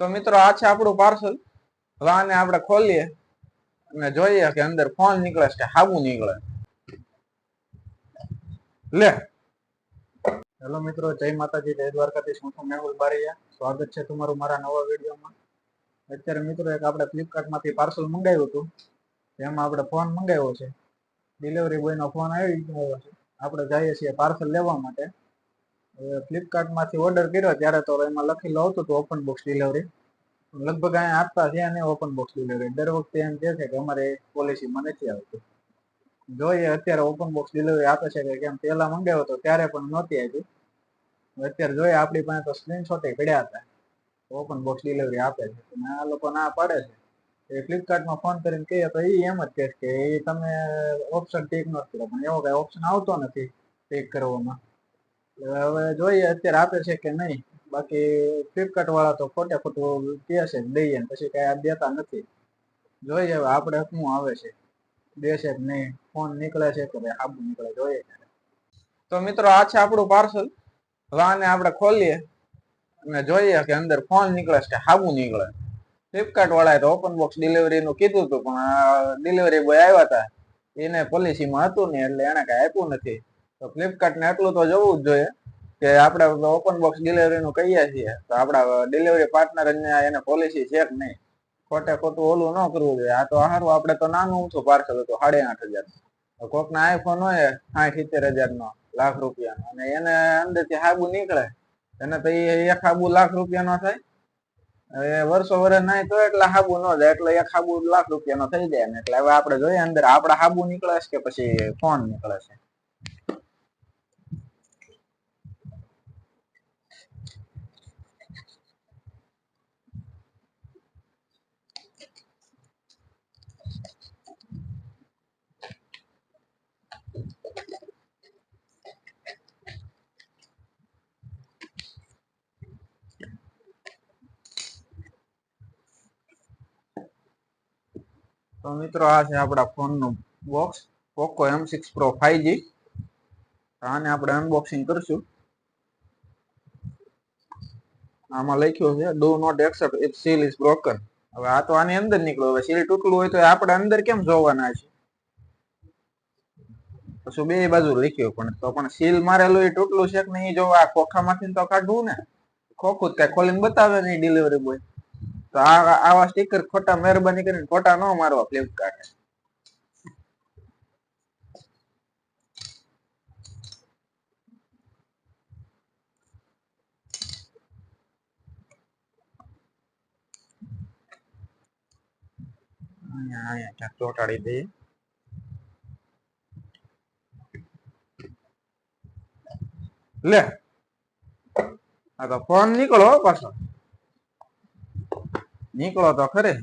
તો મિત્રો આ છે આપણું પાર્સલ હવે આને આપણે ખોલીએ અને જોઈએ કે અંદર ફોન નીકળે છે, કે હાબુ નીકળે. લે. હેલો મિત્રો, જય માતાજી, જય દ્વારકાધીશ. હું છું મેહુલ બારીયા. સ્વાગત છે તમારું મારા નવા વિડીયોમાં. અત્યારે મિત્રો એક આપણે ફ્લિપકાર્ટમાંથી પાર્સલ મંગાવ્યું હતું. તેમાં આપણે ફોન મંગાવ્યો છે. ડિલિવરી બોયનો ફોન આવી ગયો છે. આપણે જઈએ છીએ પાર્સલ લેવા માટે. ફ્લિપકાર્ટમાંથી ઓર્ડર કર્યો ત્યારે તો એમાં લખેલું આવતું હતું ઓપન બોક્સ ડિલિવરી લગભગ અહીંયા આપતા છે અને ઓપન બોક્સ ડિલિવરી દર વખતે એમ કહે છે કે અમારે પોલિસીમાં નથી આવતી. જોઈએ અત્યારે ઓપન બોક્સ ડિલિવરી આપે છે કે કેમ પેલા મંગાવ્યો હતો ત્યારે પણ નહોતી આવી. અત્યારે જોઈએ આપણી પાસે તો સ્ક્રીનશોટ પડ્યા હતા. ઓપન બોક્સ ડિલિવરી આપે છે. અને આ લોકો ના પાડે છે. એ ફ્લિપકાર્ટમાં ફોન કરીને કહીએ તો એ એમ જ કહે કે એ તમે ઓપ્શન ટેક નથી કર્યો પણ એવો કઈ ઓપ્શન આવતો નથી ટેક કરવામાં. એટલે હવે જોઈએ અત્યારે આપે છે કે નહીં. બાકી ફ્લિપકાર્ટ વાળા તો ખોટે ખોટું કહે છે, દઈએ ને પછી કઈ આ દેતા નથી. જોઈએ હવે આપણે શું આવે છે. દેશે કે નહીં, ફોન નીકળે છે કે ભાઈ હાબુ નીકળે, જોઈએ તો મિત્રો, આ છે આપણું પાર્સલ. હવે આને આપણે ખોલીએ અને જોઈએ કે અંદર ફોન નીકળે છે કે હાબુ નીકળે. ફ્લિપકાર્ટ વાળાએ તો ઓપન બોક્સ ડિલિવરીનું કીધું હતું, પણ ડિલિવરી બોય આવ્યા હતા એને પોલિસીમાં હતું નહીં, એટલે એને કઈ આપ્યું નથી. તો ફ્લિપકાર્ટ ને એટલું તો જોવું જ જોઈએ કે આપણે ઓપન બોક્સ ડિલિવરીનું કહીએ છીએ. તો આપણા ડિલિવરી પાર્ટનર એને પોલિસી છે કે નહીં. ખોટે ખોટું ઓલું ન કરવું જોઈએ. આ તો સારું, આપણે તો નાનું ઊંચું પાર્સલ હતું, સાડી આઠ હજાર કોક ના આઈફોન હોય, સાઠ સિત્તેર હજાર નો, લાખ રૂપિયાનો અને એને અંદરથી હાબુ નીકળે. એને તો એ એક હાબુ લાખ રૂપિયાનો થાય. એ વર્ષો વર્ષ નાય તો એટલે હાબુ ન જાય. એટલે એક હાબુ લાખ રૂપિયાનો થઈ જાય ને. એટલે હવે આપણે જોઈએ અંદર આપડા હાબુ નીકળે છે કે પછી ફોન નીકળે છે? તો મિત્રો આ છે આપણા ફોનનું box Poco M six pro five આને આપણે અનબોક્સિંગ કરશું. આમાં લખ્યું છે do not accept if seal is broken હવે આ તો આની અંદર નીકળ્યો. હવે સીલ તૂટલું હોય તો આપણે અંદર કેમ જોવાના છે? પછી બે બાજુ લખ્યું પણ. તો પણ સીલ મારેલું એ તૂટલું છે કે નહીં? જો આ ખોખામાંથી તો કાઢવું ને. ખોખું કઈ ખોલીને બતાવે નહીં ડિલિવરી બોય તો આ આવા સ્ટીકર ખોટા મહેરબાની કરીને ખોટા ન મારવા ફ્લિપકાર્ટ અહીંયા અહીંયા ક્યાંક ચોંટાડી દઈએ લે આ તો ફોન નીકળો હો પાછો નીકળો તો ખરે.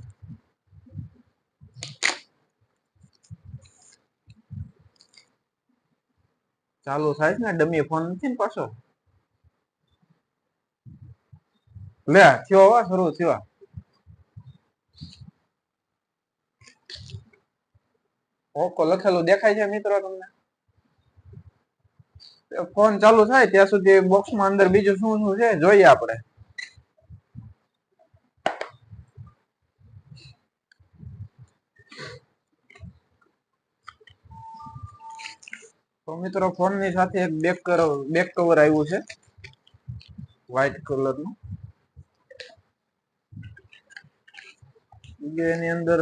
ચાલુ થાય ને ડમી ફોન નથી ને પાછો. લે, થયો વા શરૂ થયો. ઓકો લખેલું દેખાય છે મિત્રો તમને. ફોન ચાલુ થાય ત્યાં સુધી બોક્સમાં અંદર બીજું શું શું છે, જોઈએ આપણે. તો મિત્રો ફોનની સાથે એક બેક બેક કવર આવ્યું છે. વ્હાઇટ કલરનું બીજું એની અંદર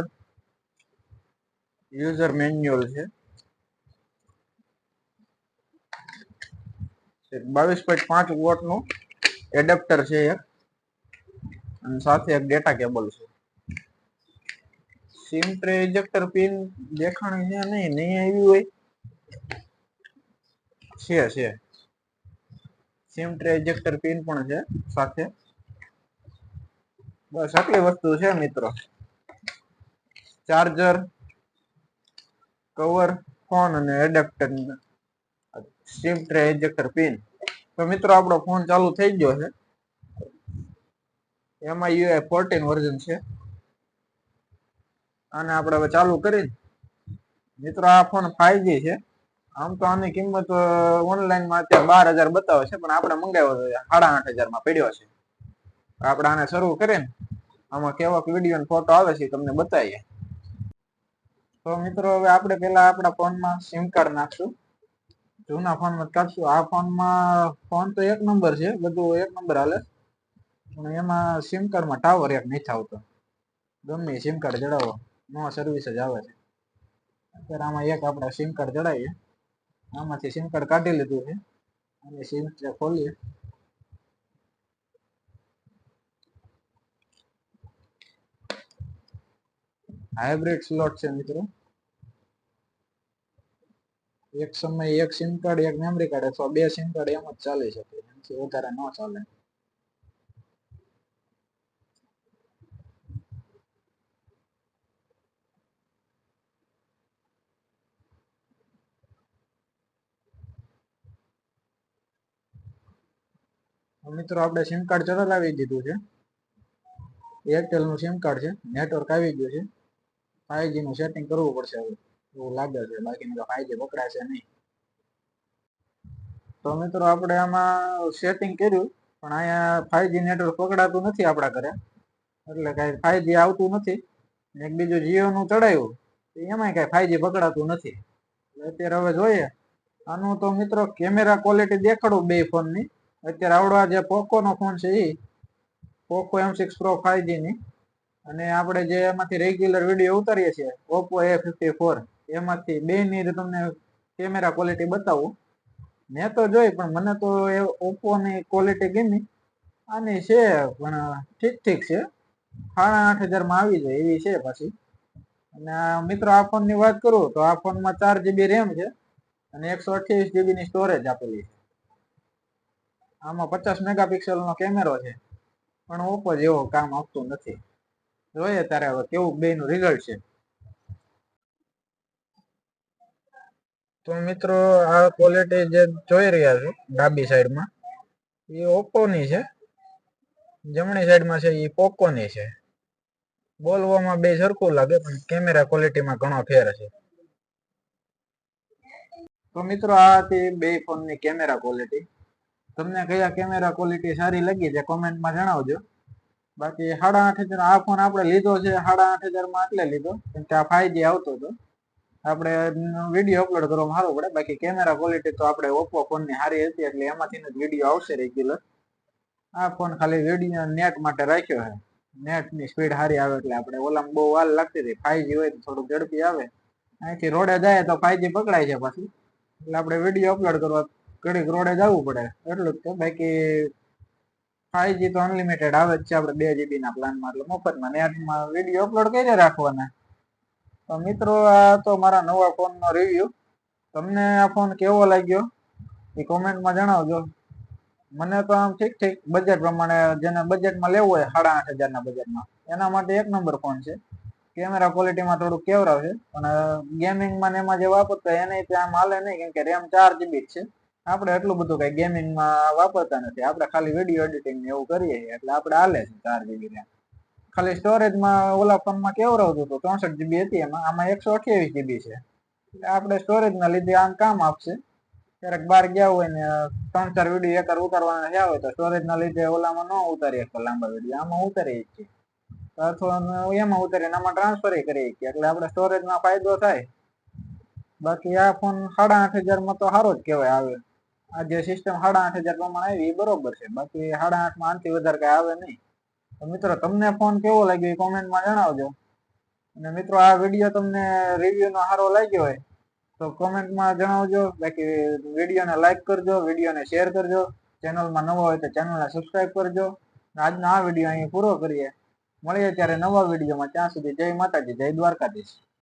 યુઝર મેન્યુઅલ છે. બાવીસ પોઈન્ટ પાંચ વોટનું એડેપ્ટર છે એક. અને સાથે એક ડેટા કેબલ છે. સિમ ટ્રે ઇજેક્ટર પિન દેખાણી છે નહીં નહીં આવી હોય. છે છે. સેમ ટ્રેજેક્ટર પિન પણ છે, સાથે. બસ આટલી વસ્તુ છે, મિત્રો. ચાર્જર કવર ફોન અને adapter SIM tray ejector pin તો મિત્રો, આપણો ફોન ચાલુ થઈ ગયો છે. એમાં યુઆઈ ફોર્ટીન વર્ઝન છે. આને આપણે હવે ચાલુ કરી મિત્રો, આ ફોન ફાઈવ છે. આમ તો આની કિંમત ઓનલાઈનમાં અત્યારે બાર હજાર બતાવે છે, પણ આપણે મંગાવ્યો સાડા આઠ હજારમાં પડ્યો છે. આપણે આને શરૂ કરીએ ને, આમાં કેવાક વીડિયો ને ફોટો આવે છે તમને બતાવીએ. તો મિત્રો, હવે આપણે પેલા આપણા ફોનમાં સિમ કાર્ડ નાખશું. જૂના ફોનમાં કાઢશું. આ ફોનમાં ફોન તો એક નંબર છે, બધું એક નંબર હાલે. પણ એમાં સિમ કાર્ડમાં ટાવર એક નથી આવતો. ગમે સિમ કાર્ડ જડાવો, નો સર્વિસ જ આવે છે. અત્યારે આમાં એક આપણે સિમ કાર્ડ જડાવીએ આમાંથી સિમ કાર્ડ કાઢી લીધું છે અને સિમ ખોલીએ હાઇબ્રિડ સ્લોટ છે મિત્રો એક સમયે એક સિમ કાર્ડ એક મેમરી કાર્ડ અથવા બે સિમ કાર્ડ એમ જ ચાલી શકે એનાથી વધારે ન ચાલે મિત્રો, આપણે સિમ કાર્ડ ચલાવી દીધું છે. એરટેલનું સિમ કાર્ડ છે. નેટવર્ક આવી ગયું છે. ફાઈવજી નું સેટિંગ કરવું પડશે હવે. એવું લાગે છે. બાકી ફાઈવજી પકડાશે નહીં. તો મિત્રો, આપણે આમાં સેટિંગ કર્યું, પણ અહીંયા ફાઈવજી નેટવર્ક પકડાતું નથી આપણા ઘરે. એટલે કાંઈ ફાઈવજી આવતું નથી. એક બીજું જીઓ નું ચડાવ્યું એમાંય કાંઈ ફાઈવજી પકડાતું નથી. અત્યારે હવે જોઈએ. આનું તો મિત્રો કેમેરા ક્વોલિટી દેખાડું બે ફોનની. અત્યારે આવડો જે પોકો નો ફોન છે એ Poco M six pro five G ની. અને આપણે જે એમાંથી રેગ્યુલર વીડિયો ઉતારીએ છીએ ઓપ્પો એ ફિફ્ટી ફોર એમાંથી બે ની તમને કેમેરા ક્વોલિટી બતાવું. મેં તો જોઈ, પણ મને તો એ ઓપ્પો ની ક્વોલિટી ગમી. આની છે, પણ ઠીક ઠીક છે. સાડા આઠ હજારમાં આવી જાય, એવી છે પાછી. અને મિત્રો, આ ફોનની વાત કરું તો આ ફોનમાં ચાર જીબી રેમ છે અને એકસો અઠ્યાવીસ જીબી ની સ્ટોરેજ આપેલી છે. આમાં પચાસ મેગાપિક્સલ નો કેમેરો છે. પણ ઓપ્પો જેવો કામ આપતું નથી. જોઈએ ત્યારે હવે કેવું બે નું રિઝલ્ટ છે. તો મિત્રો આ ક્વોલિટી જે જોઈ રહ્યા છો, ડાબી સાઈડમાં, એ ઓપ્પોની છે. જમણી સાઈડમાં છે એ પોકોની છે. બોલવામાં બે સરખું લાગે, પણ કેમેરા ક્વોલિટીમાં ઘણો ફેર છે. તો મિત્રો આ હતી બે ફોનની કેમેરા ક્વોલિટી તમને કયા કેમેરા ક્વોલિટી સારી લાગી છે કોમેન્ટમાં જણાવજો. બાકી સાડા આઠ હજાર, આ ફોન આપણે લીધો છે, સાડા આઠ હજારમાં એટલે લીધો. કેમ કે આ ફાઈવ આવતો હતો. આપણે વીડિયો અપલોડ કરવામાં સારું પડે. બાકી કેમેરા ક્વોલિટી તો આપણે ઓપ્પો ફોનની સારી હતી, એટલે એમાંથી જ વીડિયો આવશે રેગ્યુલર આ ફોન ખાલી વીડિયો નેટ માટે રાખ્યો છે. નેટની સ્પીડ સારી આવે એટલે આપણે ઓલામાં બહુ વાર લાગતી હતી. ફાઈવજી હોય તો થોડુંક ઝડપી આવે. અહીંથી રોડે જાય તો ફાઈવજી પકડાય છે પછી. એટલે આપણે વીડિયો અપલોડ કરવા ઘડીક રોડે જવું પડે. એટલું જ તો. બાકી ફાઈવજી તો અનલિમિટેડ આવે જ છે આપણે બે જીબી ના પ્લાનમાં એટલે મફતમાં નેટમાં વીડિયો અપલોડ કરી રાખવાના. તો મિત્રો, આ તો મારા નવા ફોનનો રિવ્યુ તમને આ ફોન કેવો લાગ્યો? એ કોમેન્ટમાં જણાવજો. મને તો આમ ઠીક ઠીક બજેટ પ્રમાણે જેને બજેટમાં લેવું હોય સાડા આઠ હજારના બજેટમાં એના માટે એક નંબર ફોન છે. કેમેરા ક્વોલિટીમાં થોડુંક કેવરાવ છે. પણ ગેમિંગમાં ને એમાં જે વાપરતા એને ત્યાં હાલે નહીં. કેમ કે રેમ ચાર જીબી જ છે. આપણે એટલું બધું કઈ ગેમિંગમાં વાપરતા નથી. આપણે ખાલી વીડિયો એડિટિંગ ને એવું કરીએ એટલે આપણે હાલે છે ચાર જીબી રેમ ખાલી સ્ટોરેજમાં ઓલા ફોનમાં કેવું રહ્યું હતું? ત્રણસઠ જીબી હતી એમાં. આમાં એકસો અઠ્યાવીસ જીબી છે. એટલે આપણે સ્ટોરેજના લીધે આમ કામ આપશે. ક્યારેક બહાર ગયા હોય ને ત્રણ ચાર વીડિયો એકર ઉતારવાના થયા હોય તો સ્ટોરેજના લીધે ઓલામાં ન ઉતારી શકતો લાંબા વીડિયો આમાં ઉતારીએ છીએ. અથવા એમાં ઉતારીને આમાં ટ્રાન્સફર કરીએ છીએ. એટલે આપણે સ્ટોરેજમાં ફાયદો થાય. બાકી આ ફોન સાડા આઠ હજારમાં તો સારો જ કહેવાય આવે. આ જે સિસ્ટમ સાડા આઠ હજાર પ્રમાણે આવી, એ બરોબર છે. બાકી સાડા આઠમાં આનથી વધારે કઈ આવે નહીં. તો મિત્રો, તમને ફોન કેવો લાગ્યો એ કોમેન્ટમાં જણાવજો. અને મિત્રો, આ વીડિયો તમને રિવ્યુનો સારો લાગ્યો હોય, તો કોમેન્ટમાં જણાવજો. બાકી વિડીયોને લાઈક કરજો વિડીયોને શેર કરજો. ચેનલમાં નવો હોય તો ચેનલને સબસ્ક્રાઈબ કરજો. આજનો આ વીડિયો અહીં પૂરો કરીએ. મળીએ ત્યારે નવા વિડીયોમાં ત્યાં સુધી જય માતાજી, જય દ્વારકાધીશ.